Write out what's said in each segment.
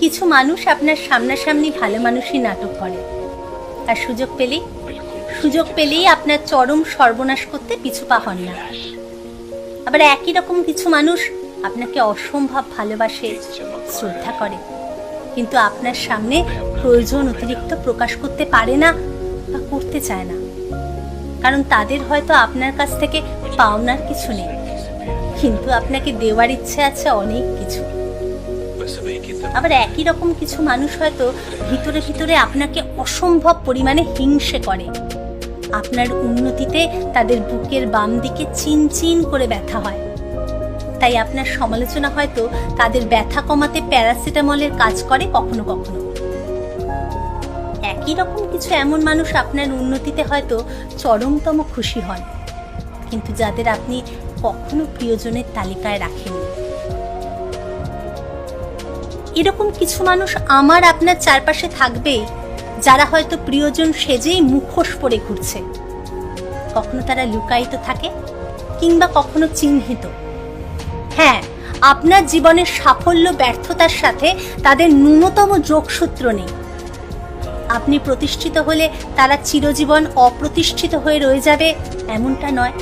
কিছু মানুষ আপনার সামনাসামনি ভালো মানুষই নাটক করে। আর সুযোগ পেলেই সুযোগ পেলেই আপনার চরম সর্বনাশ করতে পিছু পা হন না। আবার একই রকম কিছু মানুষ আপনাকে অসম্ভব ভালোবাসে, শ্রদ্ধা করে। কিন্তু আপনার সামনে প্রয়োজন অতিরিক্ত প্রকাশ করতে পারে না বা করতে চায় না। কারণ তাদের হয়তো আপনার কাছ থেকে পাওনার কিছু নেই। কিন্তু আপনাকে দেওয়ার ইচ্ছে আছে অনেক কিছু। আবার একই রকম কিছু মানুষ হয়তো ভিতরে ভিতরে আপনাকে অসম্ভব পরিমাণে হিংসে করে। আপনার উন্নতিতে তাদের বুকের বাম দিকে চিনচিন করে ব্যথা হয়। তাই আপনার সমালোচনা হয়তো তাদের ব্যথা কমাতে প্যারাসিটামলের কাজ করে কখনো কখনো। একই রকম কিছু এমন মানুষ আপনার উন্নতিতে হয়তো চরমতম খুশি হন। কিন্তু যাদের আপনি কখনো প্রিয়জনের তালিকায় রাখেননি। এরকম কিছু মানুষ আমার আপনার চারপাশে থাকবেই যারা হয়তো প্রিয়জন সেজেই মুখোশ পরে ঘুরছে। কখনো তারা লুকায়িত থাকে, কিংবা কখনো চিহ্নিত। হ্যাঁ আপনার জীবনের সাফল্য, ব্যর্থতার সাথে তাদের ন্যূনতম যোগসূত্র নেই। আপনি প্রতিষ্ঠিত হলে তারা চিরজীবন অপ্রতিষ্ঠিত হয়ে রয়ে যাবে, এমনটা নয়।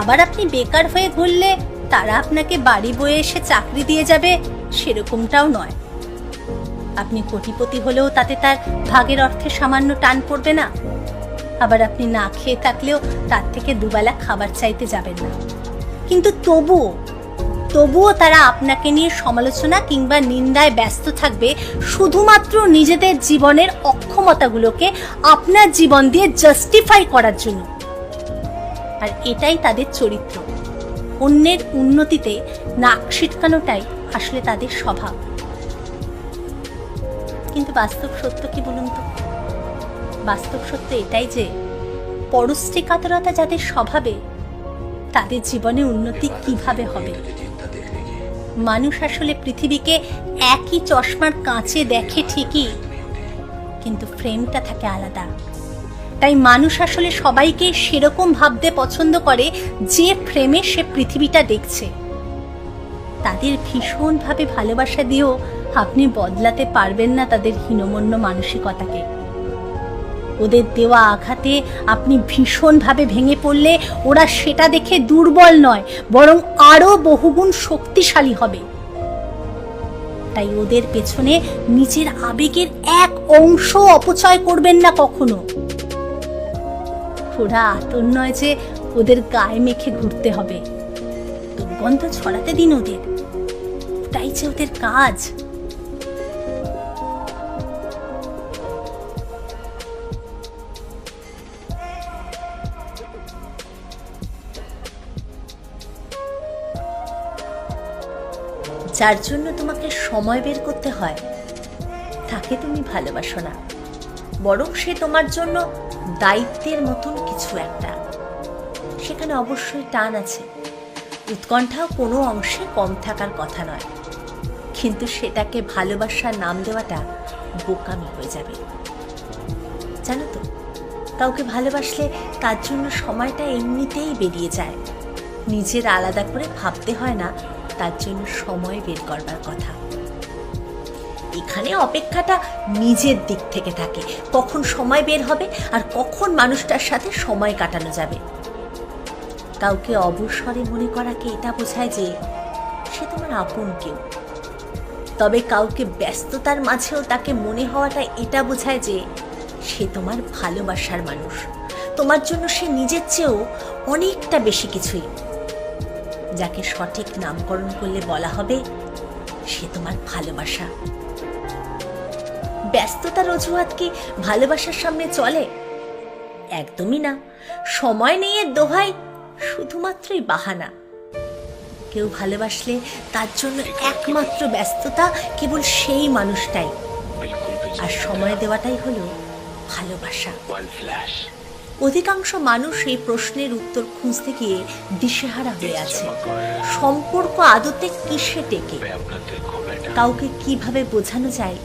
আবার আপনি বেকার হয়ে ঘুরলে তারা আপনাকে বাড়ি বয়ে এসে চাকরি দিয়ে যাবে সেরকমটাও নয়। আপনি কোটিপতি হলেও তাতে তার ভাগের অর্থে সামান্য টান পড়বে না। আবার আপনি না খেয়ে থাকলেও তার থেকে দুবেলা খাবার চাইতে যাবেন না। কিন্তু তবুও তবুও তারা আপনাকে নিয়ে সমালোচনা কিংবা নিন্দায় ব্যস্ত থাকবে শুধুমাত্র নিজেদের জীবনের অক্ষমতাগুলোকে আপনার জীবন দিয়ে জাস্টিফাই করার জন্য। আর এটাই তাদের চরিত্র। অন্যের উন্নতিতে নাক ছিটকানোটাই আসলে তাদের স্বভাব। কিন্তু বাস্তব সত্য কি বলুন তো? বাস্তব সত্য এটাই যে পরশ্রী কাতরতা যাদের স্বভাবে, তাদের জীবনে উন্নতি কীভাবে হবে? মানুষ আসলে পৃথিবীকে একই চশমার কাঁচে দেখে ঠিকই, কিন্তু ফ্রেমটা থাকে আলাদা। তাই মানুষ আসলে সবাইকে সেরকম ভাবতে পছন্দ করে যে ফ্রেমে সে পৃথিবীটা দেখছে। তাদের ভীষণভাবে ভালোবাসা দিয়েও আপনি বদলাতে পারবেন না তাদের হীনমন্য মানসিকতাকে। ওদের দেওয়া আঘাতে আপনি ভীষণভাবে ভেঙে পড়লে ওরা সেটা দেখে দুর্বল নয়, বরং আরও বহুগুণ শক্তিশালী হবে। তাই ওদের পেছনে নিজের আবেগের এক অংশ অপচয় করবেন না কখনো। ওরা আতর নয় যে ওদের গায়ে মেখে ঘুরতে হবে। দুর্গন্ধ ছড়াতে দিন ওদের। ওটাই যে ওদের কাজ। যার জন্য তোমাকে সময় বের করতে হয়, তাকে তুমি ভালোবাসো না। বরং সে তোমার জন্য দায়িত্বের মতন কিছু একটা। সেখানে অবশ্যই টান আছে। উৎকণ্ঠাও কোনো অংশে কম থাকার কথা নয়। কিন্তু সেটাকে ভালোবাসার নাম দেওয়াটা বোকামি হয়ে যাবে। জানো তো, কাউকে ভালোবাসলে তার জন্য সময়টা এমনিতেই বেরিয়ে যায়। নিজের আলাদা করে ভাবতে হয় না, তার জন্য সময় বের করবার কথা। এখানে অপেক্ষাটা নিজের দিক থেকে থাকে। কখন সময় বের হবে আর কখন মানুষটার সাথে সময় কাটানো যাবে। কাউকে অবসরে মনে করাকে এটা বোঝায় যে সে তোমার আপন কেউ। তবে কাউকে ব্যস্ততার মাঝেও তাকে মনে হওয়াটা এটা বোঝায় যে সে তোমার ভালোবাসার মানুষ। তোমার জন্য সে নিজের চেয়েও অনেকটা বেশি কিছুই। যাকে সঠিক নামকরণ করলে বলা হবে সে তোমার ভালোবাসা। ব্যস্ততার অজুহাত কি ভালোবাসার সামনে চলে? একদমই না। সময় নেই এর দোহাই শুধুমাত্রই বাহানা। কেউ ভালোবাসলে তার জন্য একমাত্র ব্যস্ততা কেবল সেই মানুষটাই। আর সময় দেওয়াটাই হলো ভালোবাসা। অধিকাংশ মানুষ এই প্রশ্নের উত্তর খুঁজতে গিয়ে দিশেহারা হয়ে আছে। সম্পর্ক আদতে কিসে টেকে? কাউকে কীভাবে বোঝানো যায়?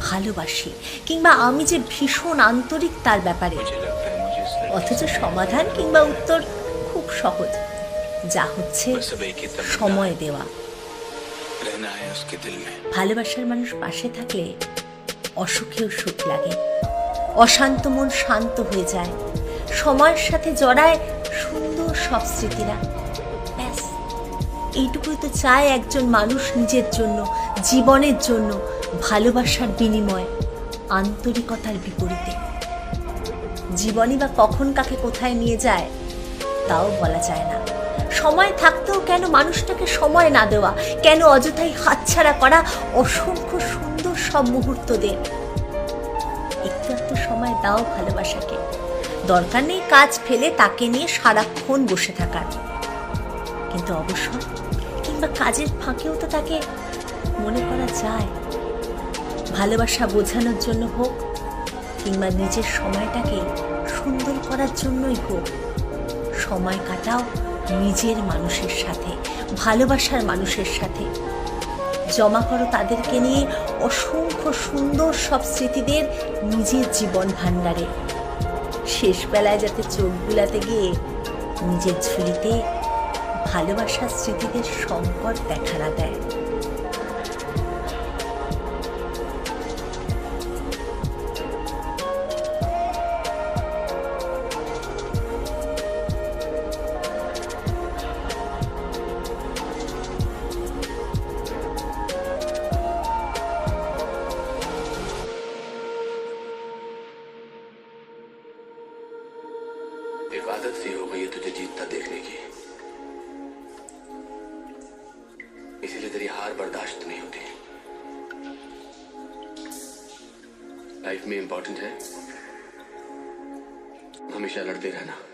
ভালোবাসি। কিংবা আমি যে ভীষণ আন্তরিক তার ব্যাপারে? অথচ সমাধান কিংবা উত্তর সহজ, যা হচ্ছে সময় দেওয়া। ভালোবাসার মানুষ পাশে থাকলে অসুখেও সুখ লাগে। অশান্ত মন শান্ত হয়ে যায়। সময়ের সাথে জড়ায় সুন্দর সব স্মৃতিরা। ব্যাস, এইটুকুই তো চায় একজন মানুষ নিজের জন্য, জীবনের জন্য, ভালোবাসার বিনিময়, আন্তরিকতার বিপরীতে। জীবনই বা কখন কাকে কোথায় নিয়ে যায় তাও বলা যায় না। সময় থাকতেও কেন মানুষটাকে সময় না দেওয়া? কেন অযথাই হাতছাড়া করা অসংখ্য সুন্দর সব মুহূর্তদের? একটু একটু সময় দাও ভালোবাসাকে। দরকার নেই কাজ ফেলে তাকে নিয়ে সারাক্ষণ বসে থাকার। কিন্তু অবসর কিংবা কাজের ফাঁকেও তো তাকে মনে করা যায়। ভালোবাসা বোঝানোর জন্য হোক কিংবা নিজের সময়টাকে সুন্দর করার জন্যই হোক। সময় কাটাও নিজের মানুষের সাথে, ভালোবাসার মানুষের সাথে। জমা করো তাদেরকে নিয়ে অসংখ্য সুন্দর সব স্মৃতিদের নিজের জীবন ভাণ্ডারে। শেষ বেলায় যাতে চোখ বুলাতে গিয়ে নিজের ঝুলিতে ভালোবাসার স্মৃতিদের সংকট দেখা না দেয়। तेरी हार बर्दाश्त नहीं होती। लाइफ में इंपॉर्टेंट है। हमेशा लड़ते रहना।